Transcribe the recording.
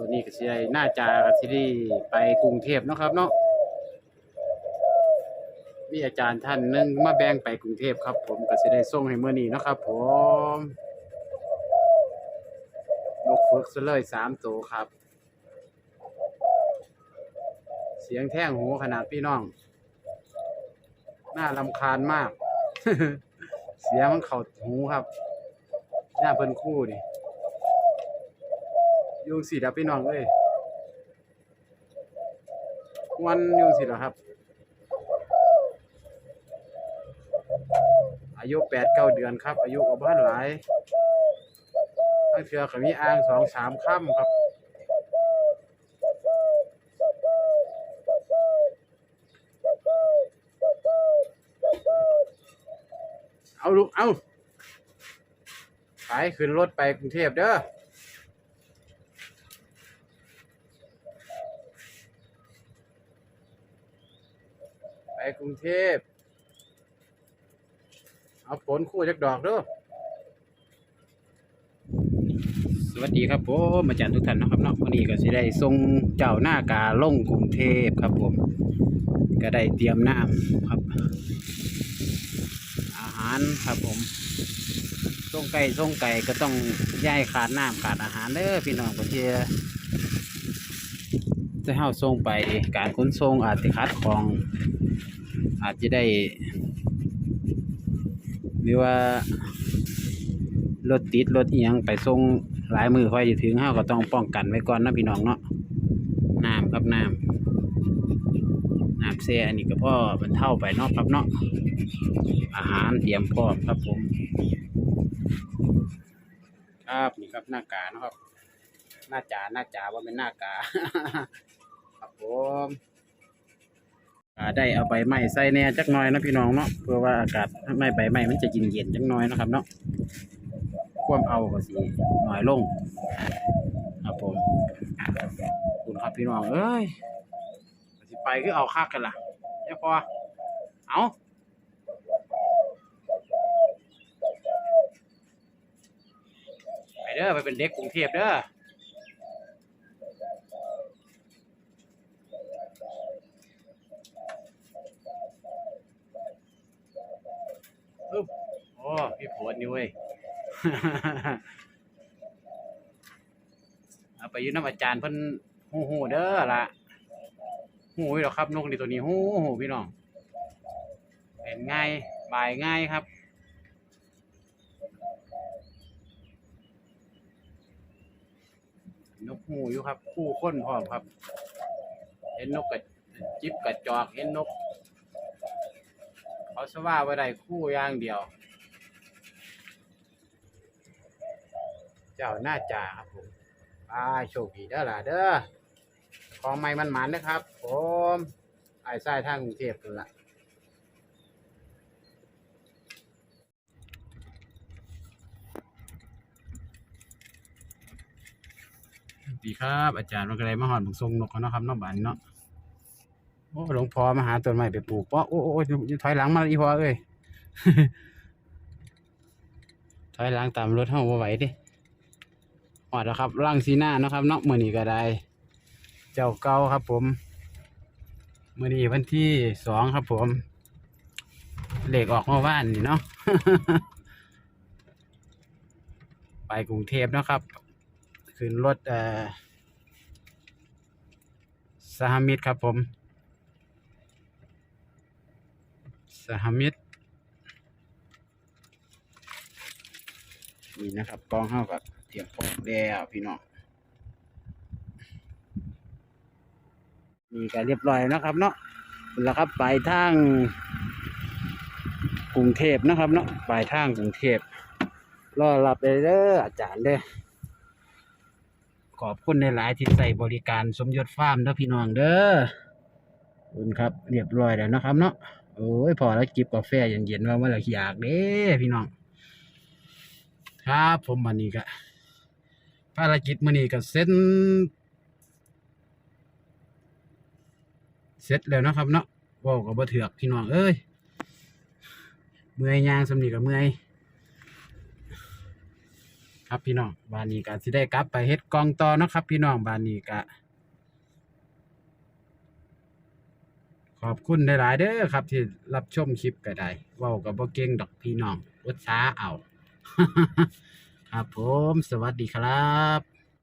ตัวนี้ก็สิได้น่าจะก็สิได้ไปกรุงเทพเนาะครับเนาะมีอาจารย์ท่านหนึงมาแบ่งไปกรุงเทพครับ ผมก็สิได้ส่งให้มื้อนี้เนาะครับ ผมนกฝึกซะเลยสามตัวครับ เสียงแท่งหูขนาดพี่น้อง น่ารำคาญมาก เสียงมันเข้าหูครับ หน้าเพิ่นคู่นี่ ยุงสีดับพี่น้องเอ้ยวันยุงสีเหรอครับ อายุแปดเก้าเดือนครับ อายุกับบ้านหลายตั้งเชือก็มีอ่างสองสามค่ำครับเอาลูกเอาไปขึ้นรถไปกรุงเทพเด้อ กรุงเทพ เอาผลคู่จักดอกด้อสวัสดีครับผมอาจารย์ทุกท่านนะครับเนาะวันนี้ก็สิได้ส่งเจ้าหน้ากาล่งกรุงเทพครับผม ก็ได้เตรียมน้ำครับ อาหารครับผมส่งไก่ส่งไก่ก็ต้องย่ายขาดน้ำขาดอาหารเด้อพี่น้องประเทศจะเฮาส่งไปการขนส่งอาจจะขาดของ อาจจะได้ หรือว่ารถติดรถอียังไปส่งหลายมือค่อยจะถึงเฮาก็ต้องป้องกันไว้ก่อนนะพี่น้องเนาะน้ำครับน้ำน้ำเสียอันนี้ก็พ่อบรรเท่าไปเนาะครับเนาะอาหารเตรียมพร้อมครับผม ครับนี่ครับหน้ากานะครับ หน้าจ่าหน้าจ่าว่าเป็นหน้ากา ครับผม ได้เอาใบไม้ใส่แน่จักหน่อยนะพี่น้องเนาะเพื่อว่าอากาศไม่ใบไม้มันจะเย็นเย็นๆจักหน่อยนะครับเนาะความเอาก็สิหน่อยลงครับผมขอบคุณครับพี่น้องเอ้ยสิไปคือเอาคักกันล่ะเนี่ยพอเอาไปเด้อไปเป็นเด็กกรุงเทพเด้ออึ๊บโอ้พี่ผลนี่เว้ยเอาไปยืนน้ำอาจารย์เพิ่นหูหูเด้อล่ะหูยหรอกครับนกนี่ตัวนี้หูหูพี่น้องเห็นง่ายบายง่ายครับนกหูอยู่ครับคู่ค้นพร้อมครับ เห็นนกกระจิบกระจอกเห็นนก เขาสว่าไว้ได้คู่อย่างเดียว เจ้าหน้าจ่าครับผมอ่าโชคดีเด้อล่ะเด้อของใหม่มันหมันนะครับ ผมไอ้ไส้ทางกรุงเทพนั่นล่ะดีครับ อาจารย์มันก็เลยมาหอนบุกทรงนกเขาเนาะครับเนอกบ้านเนาะโอ้หลวงพ่อมาหาต้นไม้ไปปลูกเพราะโอ้โอ้ยยถอยหลังมาอีพ่อเอ้ย ถอยหลังตามรถเฮาบ่ไหวดิ หอดแล้วครับร่างสีหน้านะครับเนาะมือนี้ก็ได้ เจ้าเก่าครับ ผมมือนี้วันที่สองครับ ผมเหลขออกเมื่านนี่เนาะไปกรุงเทพนะครับขึ้นรถเอ่อสหมิตรครับ ผมสหมิตรนี่นะครับกองเข้ากับ เตรียมพร้อมแล้วพี่น้องนี่ก็เรียบร้อยนะครับ เนาะแล้วครับปลายทางกรุงเทพนะครับ เนาะปลายทางกรุงเทพรอรับเลยเด้ออาจารย์เด้อขอบคุณในหลายที่ใส่บริการสมยศฟาร์มเด้อพี่น้องเด้อบคุณครับ เรียบร้อยแล้วนะครับ เนาะโอ้ยพอแล้วจิบกาแฟเย็นๆว่าเมื่อไรอยากเด้พี่น้อง ครับผมวันนี้ก็ ภารกิจมื้อนี้ก็เสร็จเสร็จแล้วนะครับเนาะว้าก็บ่เถือกพี่น้องเอ้ยเมื่อยยางสำนีก็เมื่อยครับพี่น้องบานนี้ก็สิได้กลับไปเฮ็ดกองต่อนะครับ พี่น้องบานนี้ก็ขอบคุณหลายๆเด้อครับ ที่รับชมคลิปก็ได้ว้ากับบ่เก่งดอกพี่น้องอดช้าเอา ครับผม สวัสดีครับ